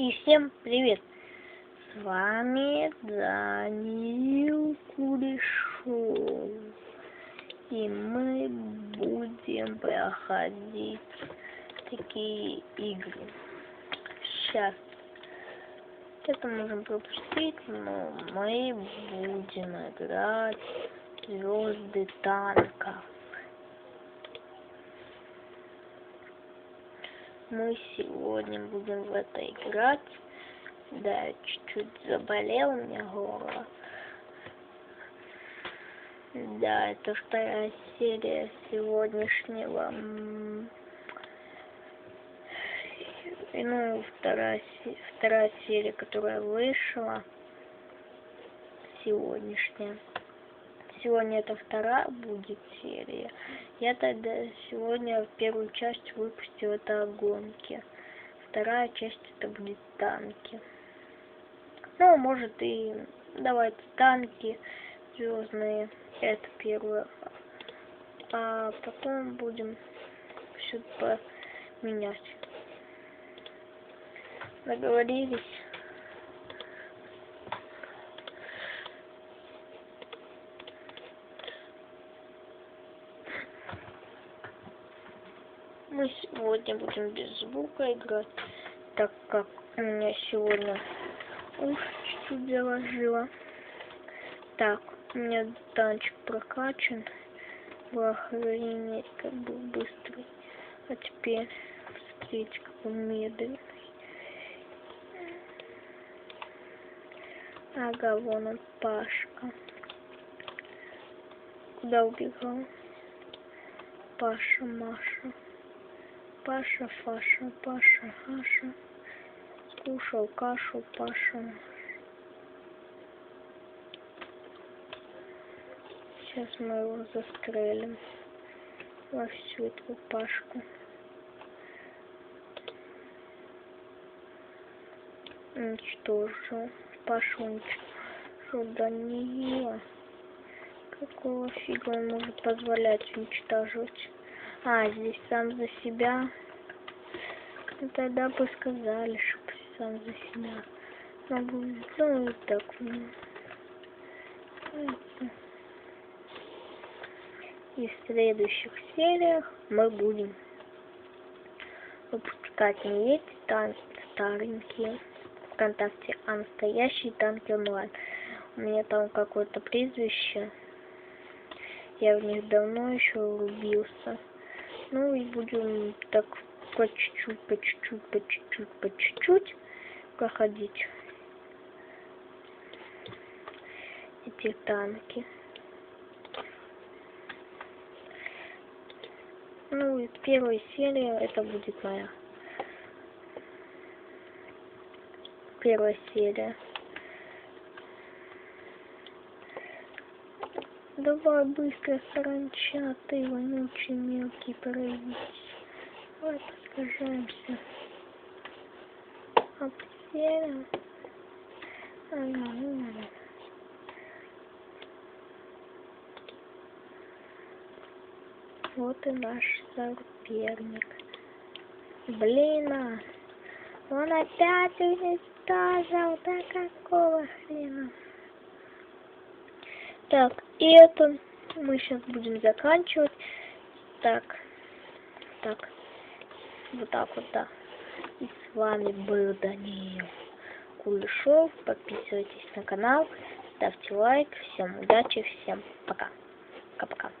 И всем привет! С вами Даниил Кулешов. И мы будем проходить такие игры. Сейчас. Это можем пропустить, но мы будем играть звезды танков. Мы сегодня будем в это играть. Да, чуть-чуть заболел меня горло. Да, это вторая серия сегодняшнего. Ну, вторая, вторая серия, которая вышла сегодняшняя сегодня это вторая будет серия. Я тогда сегодня первую часть выпустил это о гонке. Вторая часть это будет танки. Ну, может и давайте танки звездные. Это первое. А потом будем все поменять. Договорились? Мы сегодня будем без звука играть, так как у меня сегодня уши заложило. Так, у меня танчик прокачан. Вы охренеть, как был быстрый. А теперь, смотрите, как он медленный. Ага, вон он, Пашка. Куда убегал? Паша, Маша. Паша, Фаша, Паша, Хаша, кушал кашу Паша. Сейчас мы его застрелим во всю эту Пашку. Уничтожил. Пашу уничтожил. Да не я. Какого фига он может позволять уничтожить? А, здесь сам за себя. Ну, тогда бы сказали, чтобы сам за себя. Ну, и так. Ну. И в следующих сериях мы будем выпускать не эти танки старенькие ВКонтакте, а настоящие танки онлайн. У меня там какое-то призвище. Я в них давно еще влюбился. Ну и будем так по чуть-чуть, по чуть-чуть, по чуть-чуть, по чуть-чуть проходить эти танки. Ну и первая серия это будет моя. Первая серия. Давай быстро, саранча, ты вонючий мелкий проявись. Давай поскажемся. Обсерим. Ага, Вот и наш соперник. Блин, а. Он опять уничтожил. Да какого хрена? Так, и это мы сейчас будем заканчивать. Так, так, вот так вот, да. И с вами был Даниил Кулешов. Подписывайтесь на канал, ставьте лайк. Всем удачи, всем пока. Пока-пока.